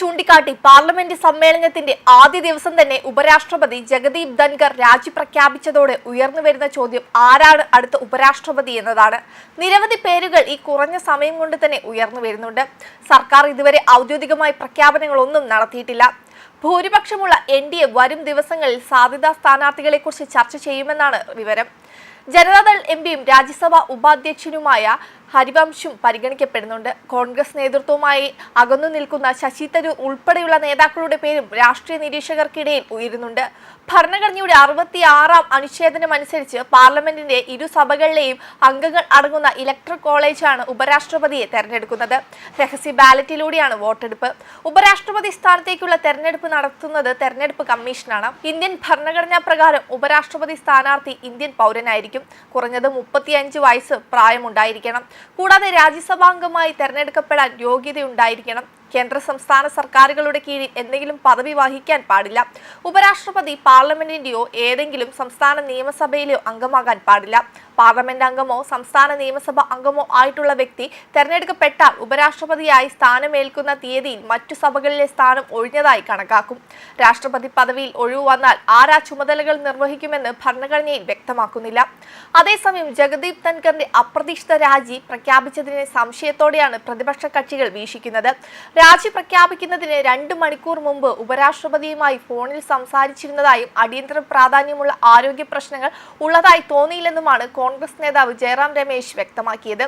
ചൂണ്ടിക്കാട്ടി പാർലമെന്റ് സമ്മേളനത്തിന്റെ ആദ്യ ദിവസം തന്നെ ഉപരാഷ്ട്രപതി ജഗദീപ് ധൻകർ രാജി പ്രഖ്യാപിച്ചതോടെ ഉയർന്നുവരുന്ന ചോദ്യം ആരാണ് അടുത്ത ഉപരാഷ്ട്രപതി എന്നതാണ്. നിരവധി പേരുകൾ ഈ കുറഞ്ഞ സമയം കൊണ്ട് തന്നെ ഉയർന്നു വരുന്നുണ്ട്. സർക്കാർ ഇതുവരെ ഔദ്യോഗികമായി പ്രഖ്യാപനങ്ങളൊന്നും നടത്തിയിട്ടില്ല. ഭൂരിപക്ഷമുള്ള എൻ ഡി എ വരും ദിവസങ്ങളിൽ സാധ്യതാ സ്ഥാനാർത്ഥികളെക്കുറിച്ച് ചർച്ച ചെയ്യുമെന്നാണ് വിവരം. ജനതാദൾ എം പിയും രാജ്യസഭാ ഉപാധ്യക്ഷനുമായ ഹരിവംശും പരിഗണിക്കപ്പെടുന്നുണ്ട്. കോൺഗ്രസ് നേതൃത്വവുമായി അകന്നു നിൽക്കുന്ന ശശി തരൂർ ഉൾപ്പെടെയുള്ള നേതാക്കളുടെ പേരും രാഷ്ട്രീയ നിരീക്ഷകർക്കിടയിൽ ഉയരുന്നുണ്ട്. ഭരണഘടനയുടെ അറുപത്തി ആറാം അനുച്ഛേദനമനുസരിച്ച് പാർലമെന്റിന്റെ ഇരു സഭകളിലെയും അംഗങ്ങൾ അടങ്ങുന്ന ഇലക്ട്രൽ കോളേജാണ് ഉപരാഷ്ട്രപതിയെ തെരഞ്ഞെടുക്കുന്നത്. രഹസ്യ ബാലറ്റിലൂടെയാണ് വോട്ടെടുപ്പ്. ഉപരാഷ്ട്രപതി സ്ഥാനത്തേക്കുള്ള തെരഞ്ഞെടുപ്പ് നടത്തുന്നത് തെരഞ്ഞെടുപ്പ് കമ്മീഷനാണ്. ഇന്ത്യൻ ഭരണഘടനാ പ്രകാരം ഉപരാഷ്ട്രപതി സ്ഥാനാർത്ഥി ഇന്ത്യൻ പൗരനായിരിക്കും. കുറഞ്ഞത് മുപ്പത്തിയഞ്ച് വയസ്സ് പ്രായമുണ്ടായിരിക്കണം. കൂടാതെ രാജ്യസഭാംഗമായി തെരഞ്ഞെടുക്കപ്പെടാൻ യോഗ്യതയുണ്ടായിരിക്കണം. കേന്ദ്ര സംസ്ഥാന സർക്കാരുകളുടെ കീഴിൽ എന്തെങ്കിലും പദവി വഹിക്കാൻ പാടില്ല. ഉപരാഷ്ട്രപതി പാർലമെന്റിന്റെയോ ഏതെങ്കിലും സംസ്ഥാന നിയമസഭയിലെയോ അംഗമാകാൻ പാടില്ല. പാർലമെന്റ് അംഗമോ സംസ്ഥാന നിയമസഭ അംഗമോ ആയിട്ടുള്ള വ്യക്തി തെരഞ്ഞെടുക്കപ്പെട്ടാൽ ഉപരാഷ്ട്രപതിയായി സ്ഥാനമേൽക്കുന്ന തീയതിയിൽ മറ്റു സഭകളിലെ സ്ഥാനം ഒഴിഞ്ഞതായി കണക്കാക്കും. രാഷ്ട്രപതി പദവിയിൽ ഒഴിവ് വന്നാൽ ആരാ ചുമതലകൾ നിർവഹിക്കുമെന്ന് ഭരണഘടനയിൽ വ്യക്തമാക്കുന്നില്ല. അതേസമയം ജഗദീപ് ധൻഖറിന്റെ അപ്രതീക്ഷിത രാജി പ്രഖ്യാപിച്ചതിനെ സംശയത്തോടെയാണ് പ്രതിപക്ഷ കക്ഷികൾ വീക്ഷിക്കുന്നത്. രാജി പ്രഖ്യാപിക്കുന്നതിന് രണ്ട് മണിക്കൂർ മുമ്പ് ഉപരാഷ്ട്രപതിയുമായി ഫോണിൽ സംസാരിച്ചിരുന്നതായും അടിയന്തര പ്രാധാന്യമുള്ള ആരോഗ്യ പ്രശ്നങ്ങൾ ഉള്ളതായി തോന്നിയില്ലെന്നുമാണ് കോൺഗ്രസ് നേതാവ് ജയറാം രമേശ് വ്യക്തമാക്കിയത്.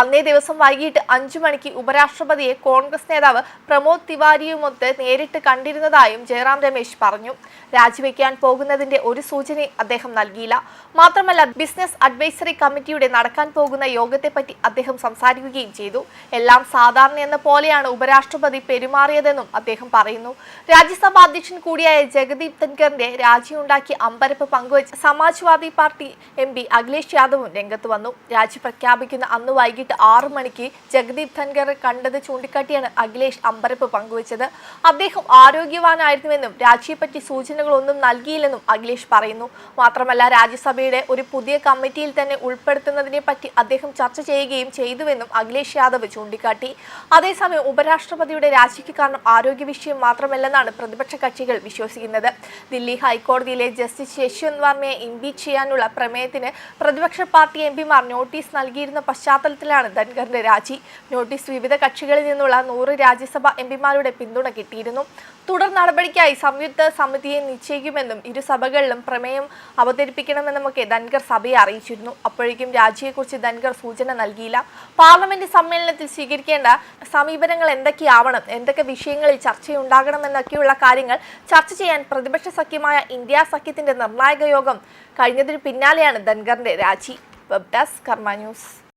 അന്നേ ദിവസം വൈകിട്ട് അഞ്ചു മണിക്ക് ഉപരാഷ്ട്രപതിയെ കോൺഗ്രസ് നേതാവ് പ്രമോദ് തിവാരിയുമൊത്ത് നേരിട്ട് കണ്ടിരുന്നതായും ജയറാം രമേശ് പറഞ്ഞു. രാജിവെക്കാൻ പോകുന്നതിന്റെ ഒരു സൂചനയും അദ്ദേഹം നൽകിയില്ല. മാത്രമല്ല ബിസിനസ് അഡ്വൈസറി കമ്മിറ്റിയുടെ നടക്കാൻ പോകുന്ന യോഗത്തെപ്പറ്റി അദ്ദേഹം സംസാരിക്കുകയും ചെയ്തു. എല്ലാം സാധാരണ എന്ന പോലെയാണ് ഉപരാഷ്ട്രപതി പെരുമാറിയതെന്നും അദ്ദേഹം പറയുന്നു. രാജ്യസഭാ അധ്യക്ഷൻ കൂടിയായ ജഗദീപ് ധൻഖറിന്റെ രാജിയുണ്ടാക്കി അമ്പരപ്പ് പങ്കുവച്ച് Samajwadi Party M P Akhilesh യാദവും രംഗത്ത് വന്നു. രാജി പ്രഖ്യാപിക്കുന്ന അന്ന് വൈകിട്ട് ആറു മണിക്ക് ജഗദീപ് ധൻഖറെ കണ്ടത് ചൂണ്ടിക്കാട്ടിയാണ് അഖിലേഷ് അമ്പരപ്പ് പങ്കുവച്ചത്. അദ്ദേഹം ആരോഗ്യവാനായിരുന്നുവെന്നും രാജിയെപ്പറ്റി സൂചനകളൊന്നും നൽകിയില്ലെന്നും അഖിലേഷ് പറയുന്നു. മാത്രമല്ല രാജ്യസഭയുടെ ഒരു പുതിയ കമ്മിറ്റിയിൽ തന്നെ ഉൾപ്പെടുത്തുന്നതിനെ പറ്റി അദ്ദേഹം ചർച്ച ചെയ്യുകയും ചെയ്തുവെന്നും അഖിലേഷ് യാദവ് ചൂണ്ടിക്കാട്ടി. അതേസമയം ഉപരാഷ്ട്രപതിയുടെ രാജിക്ക് കാരണം ആരോഗ്യ വിഷയം മാത്രമല്ലെന്നാണ് പ്രതിപക്ഷ കക്ഷികൾ വിശ്വസിക്കുന്നത്. ദില്ലി ഹൈക്കോടതിയിലെ ജസ്റ്റിസ് വർമ്മയെ ഇംപീച്ച് ചെയ്യാനുള്ള പ്രമേയത്തിന് പ്രതിപക്ഷ പാർട്ടി എം പിമാർ നോട്ടീസ് നൽകിയിരുന്ന പശ്ചാത്തലത്തിലാണ് ധൻഖറിന്റെ രാജി. നോട്ടീസ് വിവിധ കക്ഷികളിൽ നിന്നുള്ള നൂറ് രാജ്യസഭ എം പിമാരുടെ പിന്തുണ കിട്ടിയിരുന്നു. തുടർ നടപടിക്കായി സംയുക്ത സമിതിയെ നിശ്ചയിക്കുമെന്നും ഇരു സഭകളിലും പ്രമേയം അവതരിപ്പിക്കണമെന്നുമൊക്കെ ധൻഖർ സഭയെ അറിയിച്ചിരുന്നു. അപ്പോഴേക്കും രാജിയെക്കുറിച്ച് ധൻഖർ സൂചന നൽകിയില്ല. പാർലമെന്റ് സമ്മേളനത്തിൽ സ്വീകരിക്കേണ്ട സമീപനങ്ങൾ എന്തൊക്കെയാവണം എന്തൊക്കെ വിഷയങ്ങളിൽ ചർച്ചയുണ്ടാകണമെന്നൊക്കെയുള്ള കാര്യങ്ങൾ ചർച്ച ചെയ്യാൻ പ്രതിപക്ഷ സഖ്യമായ ഇന്ത്യ സഖ്യത്തിന്റെ നിർണായക യോഗം കഴിഞ്ഞതിന് പിന്നാലെയാണ് ധൻഖറിന്റെ രാജി. വെബ് കർമ്മ ന്യൂസ്